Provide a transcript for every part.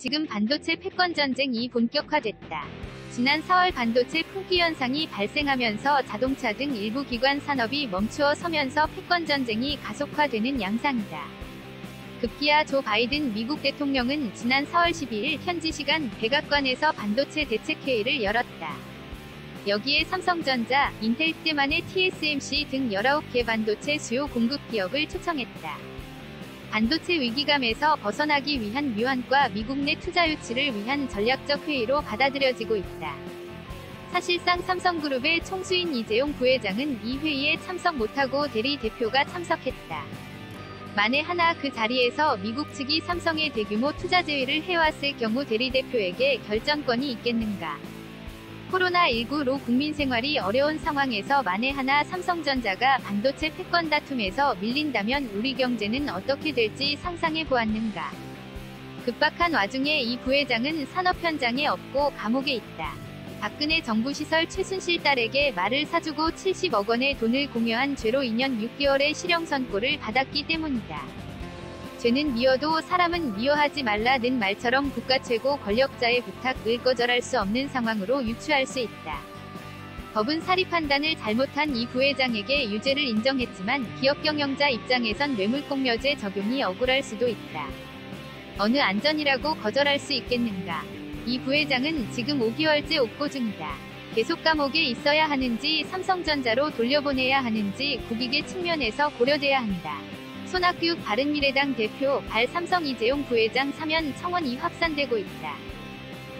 지금 반도체 패권 전쟁이 본격화됐다. 지난 4월 반도체 품귀 현상이 발생하면서 자동차 등 일부 기관 산업이 멈추어 서면서 패권 전쟁이 가속화되는 양상이다. 급기야 조 바이든 미국 대통령은 지난 4월 12일 현지 시간 백악관에서 반도체 대책회의를 열었다. 여기에 삼성전자, 인텔대만의 TSMC 등 19개 반도체 수요 공급 기업을 초청했다. 반도체 위기감에서 벗어나기 위한 묘한과 미국 내 투자 유치를 위한 전략적 회의로 받아들여지고 있다. 사실상 삼성그룹의 총수인 이재용 부회장은 이 회의에 참석 못하고 대리 대표가 참석했다. 만에 하나 그 자리에서 미국 측이 삼성의 대규모 투자 제의를 해왔을 경우 대리 대표에게 결정권이 있겠는가? 코로나19로 국민 생활이 어려운 상황에서 만에 하나 삼성전자가 반도체 패권 다툼에서 밀린다면 우리 경제는 어떻게 될지 상상해 보았는가. 급박한 와중에 이 부회장은 산업 현장에 없고 감옥에 있다. 박근혜 정부 시설 최순실 딸에게 말을 사주고 70억 원의 돈을 공여한 죄로 2년 6개월의 실형 선고를 받았기 때문이다. 죄는 미워도 사람은 미워하지 말라는 말처럼 국가 최고 권력자의 부탁을 거절할 수 없는 상황으로 유추할 수 있다. 법은 사리 판단을 잘못한 이 부회장에게 유죄를 인정했지만 기업 경영자 입장에선 뇌물공여죄 적용이 억울할 수도 있다. 어느 안전이라고 거절할 수 있겠는가? 이 부회장은 지금 5개월째 옥고 중이다. 계속 감옥에 있어야 하는지 삼성전자로 돌려보내야 하는지 국익의 측면에서 고려돼야 한다. 손학규 바른미래당 대표 발 삼성 이재용 부회장 사면 청원이 확산되고 있다.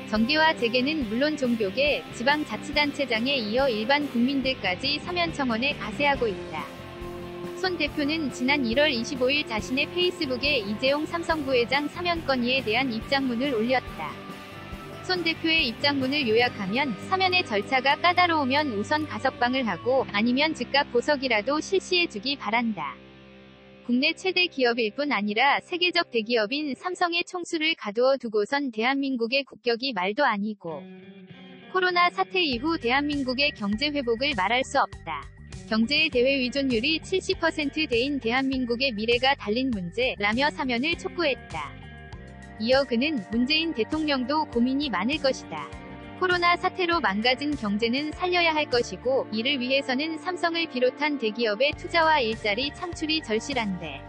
정계와 재계는 물론 종교계, 지방자치단체장에 이어 일반 국민들까지 사면 청원에 가세하고 있다. 손 대표는 지난 1월 25일 자신의 페이스북에 이재용 삼성 부회장 사면 건의에 대한 입장문을 올렸다. 손 대표의 입장문을 요약하면 사면의 절차가 까다로우면 우선 가석방을 하고 아니면 즉각 보석이라도 실시해주기 바란다. 국내 최대 기업일 뿐 아니라 세계적 대기업인 삼성의 총수를 가두어 두고선 대한민국의 국격이 말도 아니고 코로나 사태 이후 대한민국의 경제 회복을 말할 수 없다. 경제의 대외 의존율이 70%대인 대한민국의 미래가 달린 문제라며 사면을 촉구했다. 이어 그는 문재인 대통령도 고민이 많을 것이다. 코로나 사태로 망가진 경제는 살려야 할 것이고 이를 위해서는 삼성을 비롯한 대기업의 투자와 일자리 창출이 절실한데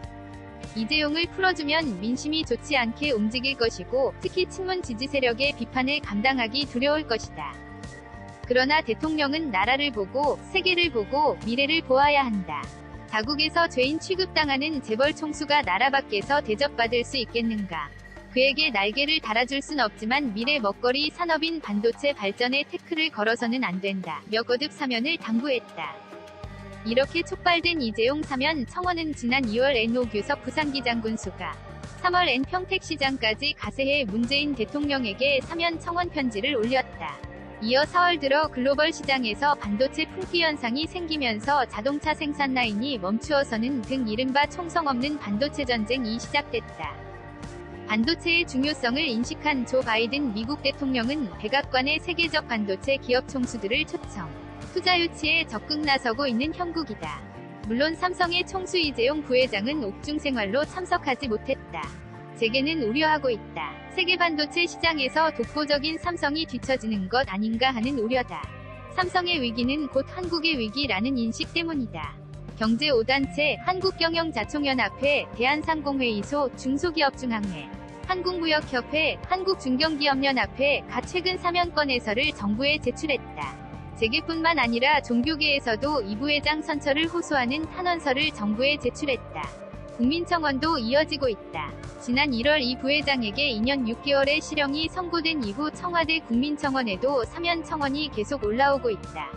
이재용을 풀어주면 민심이 좋지 않게 움직일 것이고 특히 친문 지지 세력의 비판을 감당하기 두려울 것이다. 그러나 대통령은 나라를 보고 세계를 보고 미래를 보아야 한다. 자국에서 죄인 취급당하는 재벌 총수가 나라 밖에서 대접받을 수 있겠는가? 그에게 날개를 달아줄 순 없지만 미래 먹거리 산업인 반도체 발전에 태클을 걸어서는 안 된다. 몇 거듭 사면을 당부했다. 이렇게 촉발된 이재용 사면 청원은 지난 2월 N 오규석 부산기장군수가 3월 N 평택시장까지 가세해 문재인 대통령에게 사면 청원 편지를 올렸다. 이어 4월 들어 글로벌 시장에서 반도체 품귀 현상이 생기면서 자동차 생산 라인이 멈추어서는 등 이른바 총성 없는 반도체 전쟁이 시작됐다. 반도체의 중요성을 인식한 조 바이든 미국 대통령은 백악관의 세계적 반도체 기업 총수들을 초청. 투자 유치에 적극 나서고 있는 형국이다. 물론 삼성의 총수 이재용 부회장은 옥중 생활로 참석하지 못했다. 재계는 우려하고 있다. 세계 반도체 시장에서 독보적인 삼성이 뒤처지는 것 아닌가 하는 우려다. 삼성의 위기는 곧 한국의 위기라는 인식 때문이다. 경제 5단체 한국경영자총연합회 대한상공회의소 중소기업중앙회 한국무역협회, 한국중견기업연합회 가 최근 사면 건에서를 정부에 제출했다. 재계뿐만 아니라 종교계에서도 이 부회장 선처를 호소하는 탄원서를 정부에 제출했다. 국민청원도 이어지고 있다. 지난 1월 이 부회장에게 2년 6개월의 실형이 선고된 이후 청와대 국민청원에도 사면 청원이 계속 올라오고 있다.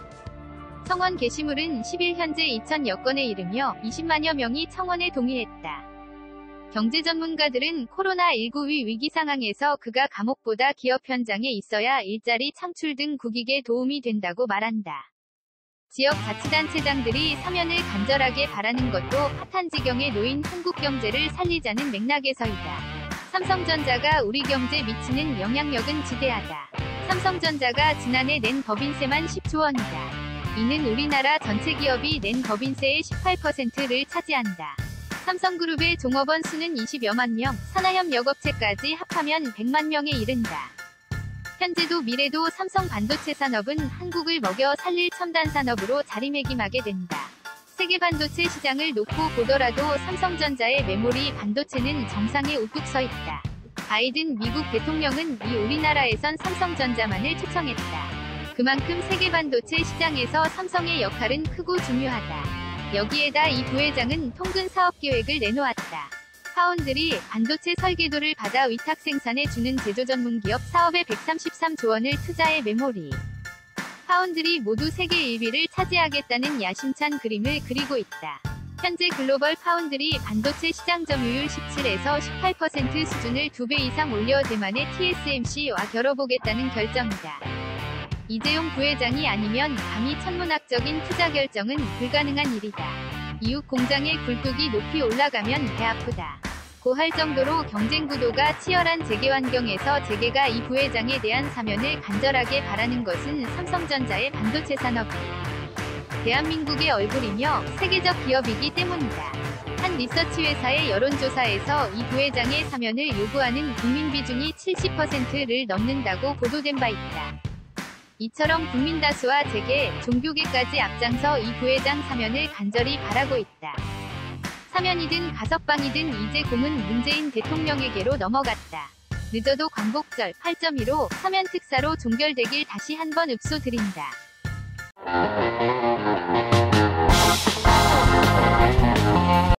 청원 게시물은 10일 현재 2천여 건에 이르며 20만여 명이 청원에 동의했다. 경제 전문가들은 코로나19 위 위기 상황에서 그가 감옥보다 기업 현장에 있어야 일자리 창출 등 국익에 도움이 된다고 말한다. 지역 자치단체장들이 사면을 간절하게 바라는 것도 파탄 지경에 놓인 한국 경제를 살리자는 맥락에서이다. 삼성전자가 우리 경제에 미치는 영향력은 지대하다. 삼성전자가 지난해 낸 법인세만 10조 원이다. 이는 우리나라 전체 기업이 낸 법인세의 18%를 차지한다. 삼성그룹의 종업원 수는 20여만 명, 산하협 역업체까지 합하면 100만 명에 이른다. 현재도 미래도 삼성 반도체 산업은 한국을 먹여 살릴 첨단 산업으로 자리매김하게 된다. 세계 반도체 시장을 놓고 보더라도 삼성전자의 메모리 반도체는 정상에 우뚝 서 있다. 바이든 미국 대통령은 이 우리나라에선 삼성전자만을 초청했다. 그만큼 세계 반도체 시장에서 삼성의 역할은 크고 중요하다. 여기에다 이 부회장은 통근 사업 계획을 내놓았다. 파운드리 반도체 설계도를 받아 위탁 생산해 주는 제조 전문 기업 사업에 133조 원을 투자해 메모리. 파운드리 모두 세계 1위를 차지하겠다는 야심찬 그림을 그리고 있다. 현재 글로벌 파운드리 반도체 시장 점유율 17에서 18% 수준을 2배 이상 올려 대만의 TSMC와 겨뤄보겠다는 결정이다. 이재용 부회장이 아니면 감히 천문학적인 투자 결정은 불가능한 일이다. 이웃 공장의 굴뚝이 높이 올라가면 배 아프다. 고할 정도로 경쟁 구도가 치열한 재계 환경에서 재계가 이 부회장에 대한 사면을 간절하게 바라는 것은 삼성전자의 반도체 산업이 대한민국의 얼굴이며 세계적 기업이기 때문이다. 한 리서치 회사의 여론조사에서 이 부회장의 사면을 요구하는 국민 비중이 70%를 넘는다고 보도된 바 있다. 이처럼 국민 다수와 재계, 종교계까지 앞장서 이 부회장 사면을 간절히 바라고 있다. 사면이든 가석방이든 이제 공은 문재인 대통령에게로 넘어갔다. 늦어도 광복절 8.15 사면 특사로 종결되길 다시 한번 읍소드린다.